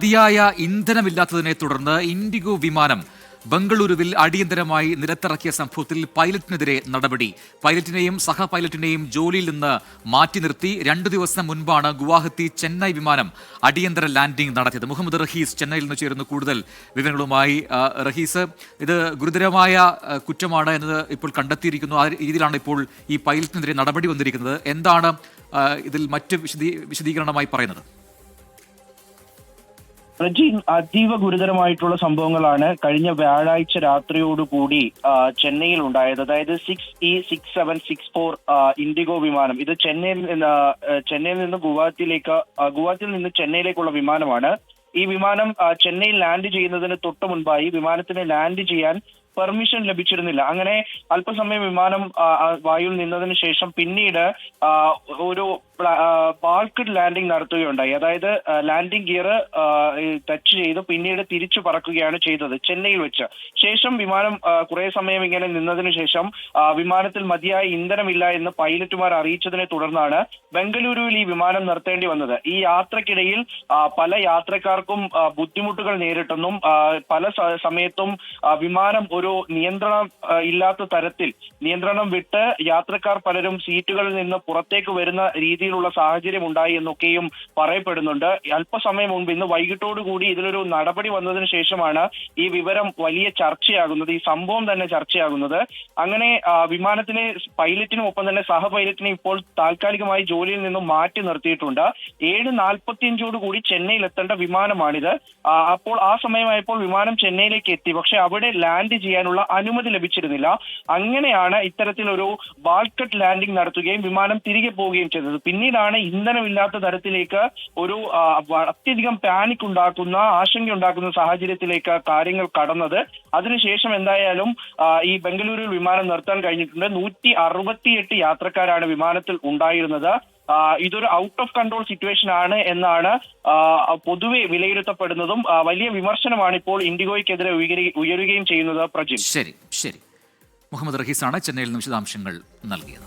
മതിയായ ഇന്ധനമില്ലാത്തതിനെ തുടർന്ന് ഇൻഡിഗോ വിമാനം ബംഗളൂരുവിൽ അടിയന്തരമായി നിരത്തിറക്കിയ സംഭവത്തിൽ പൈലറ്റിനെതിരെ നടപടി. പൈലറ്റിനെയും സഹ പൈലറ്റിനെയും ജോലിയിൽ നിന്ന് മാറ്റി നിർത്തി രണ്ടു ദിവസം മുൻപാണ് ഗുവാഹത്തി ചെന്നൈ വിമാനം അടിയന്തര ലാൻഡിംഗ് നടത്തിയത്. മുഹമ്മദ് റഹീസ് ചെന്നൈയിൽ നിന്ന് ചേരുന്നു കൂടുതൽ വിവരങ്ങളുമായി. റഹീസ് ഇത് ഗുരുതരമായ കുറ്റമാണ് എന്നത് ഇപ്പോൾ കണ്ടെത്തിയിരിക്കുന്നു. ആ രീതിയിലാണ് ഇപ്പോൾ ഈ പൈലറ്റിനെതിരെ നടപടി വന്നിരിക്കുന്നത്. എന്താണ് ഇതിൽ മറ്റ് വിശദീ വിശദീകരണമായി പറയുന്നത്? റജി അതീവ ഗുരുതരമായിട്ടുള്ള സംഭവങ്ങളാണ് കഴിഞ്ഞ വ്യാഴാഴ്ച രാത്രിയോടുകൂടി ചെന്നൈയിൽ ഉണ്ടായത് അതായത് six E six seven six four IndiGo വിമാനം. ഇത് ചെന്നൈയിൽ ചെന്നൈയിൽ നിന്ന് ഗുവാഹത്തിയിലേക്ക് ഗുവാഹത്തിയിൽ നിന്ന് ചെന്നൈയിലേക്കുള്ള വിമാനമാണ്. ഈ വിമാനം ചെന്നൈയിൽ ലാൻഡ് ചെയ്യുന്നതിന് തൊട്ട് മുൻപായി വിമാനത്തിന് ലാൻഡ് ചെയ്യാൻ പെർമിഷൻ ലഭിച്ചിരുന്നില്ല. അങ്ങനെ അല്പസമയം വിമാനം വായുവിൽ നിന്നതിന് ശേഷം പിന്നീട് ഒരു ബാൾക്കഡ് ലാൻഡിംഗ് നടത്തുകയുണ്ടായി. അതായത് ലാൻഡിംഗ് ഗിയർ ടച്ച് ചെയ്ത് പിന്നീട് തിരിച്ചു പറക്കുകയാണ് ചെയ്തത് ചെന്നൈയിൽ വെച്ച്. ശേഷം വിമാനം കുറെ സമയം ഇങ്ങനെ നിന്നതിന് ശേഷം വിമാനത്തിൽ മതിയായ ഇന്ധനമില്ല എന്ന് പൈലറ്റുമാർ അറിയിച്ചതിനെ തുടർന്നാണ് ബംഗളൂരുവിൽ ഈ വിമാനം നിർത്തേണ്ടി വന്നത്. ഈ യാത്രക്കിടയിൽ പല യാത്രക്കാർക്കും ബുദ്ധിമുട്ടുകൾ നേരിട്ടെന്നും പല സമയത്തും വിമാനം ഒരു നിയന്ത്രണം ഇല്ലാത്ത തരത്തിൽ നിയന്ത്രണം വിട്ട് യാത്രക്കാർ പലരും സീറ്റുകളിൽ നിന്ന് പുറത്തേക്ക് വരുന്ന രീതിയിലുള്ള സാഹചര്യം ഉണ്ടായി എന്നൊക്കെയും പറയപ്പെടുന്നുണ്ട്. അല്പസമയം മുൻപ് ഇന്ന് വൈകിട്ടോടുകൂടി ഇതിലൊരു നടപടി വന്നതിന് ശേഷമാണ് ഈ വിവരം വലിയ ചർച്ചയാകുന്നത് ഈ സംഭവം തന്നെ ചർച്ചയാകുന്നത്. അങ്ങനെ വിമാനത്തിന് പൈലറ്റിനും ഒപ്പം തന്നെ സഹ പൈലറ്റിനെ ഇപ്പോൾ താൽക്കാലികമായി ജോലിയിൽ നിന്നും മാറ്റി നിർത്തിയിട്ടുണ്ട്. ഏഴ് നാൽപ്പത്തിയഞ്ചോട് കൂടി ചെന്നൈയിൽ എത്തേണ്ട വിമാനമാണിത് അപ്പോൾ ആ സമയമായപ്പോൾ വിമാനം ചെന്നൈയിലേക്ക് എത്തി. പക്ഷെ അവിടെ ലാൻഡ് ചെയ്യാനുള്ള അനുമതി ലഭിച്ചിരുന്നില്ല. അങ്ങനെയാണ് ഇത്തരത്തിലൊരു ബാൾക്കറ്റ് ലാൻഡിംഗ് നടത്തുകയും വിമാനം തിരികെ പോവുകയും ചെയ്തത്. പിന്നീടാണ് ഇന്ധനമില്ലാത്ത തരത്തിലേക്ക് ഒരു അത്യധികം പാനിക് ഉണ്ടാക്കുന്ന ആശങ്ക ഉണ്ടാക്കുന്ന സാഹചര്യത്തിലേക്ക് കാര്യങ്ങൾ കടന്നത്. അതിനുശേഷം എന്തായാലും ഈ ബംഗളൂരുവിൽ വിമാനം നിർത്താൻ കഴിഞ്ഞിട്ടുണ്ട്. നൂറ്റി അറുപത്തിയെട്ട് യാത്രക്കാരാണ് വിമാനത്തിൽ ഉണ്ടായിരുന്നത്. ഇതൊരു ഔട്ട് ഓഫ് കൺട്രോൾ സിറ്റുവേഷൻ ആണ് എന്നാണ് പൊതുവെ വിലയിരുത്തപ്പെടുന്നതും വലിയ വിമർശനമാണ് ഇപ്പോൾ ഇൻഡിഗോയ്ക്കെതിരെ ഉയരുകയും ചെയ്യുന്നത് പ്രജിൻ. ശരി ശരി. മുഹമ്മദ് റഹീസാണ് ചെന്നൈയിൽ നിന്ന് വിശദാംശങ്ങൾ നൽകിയത്.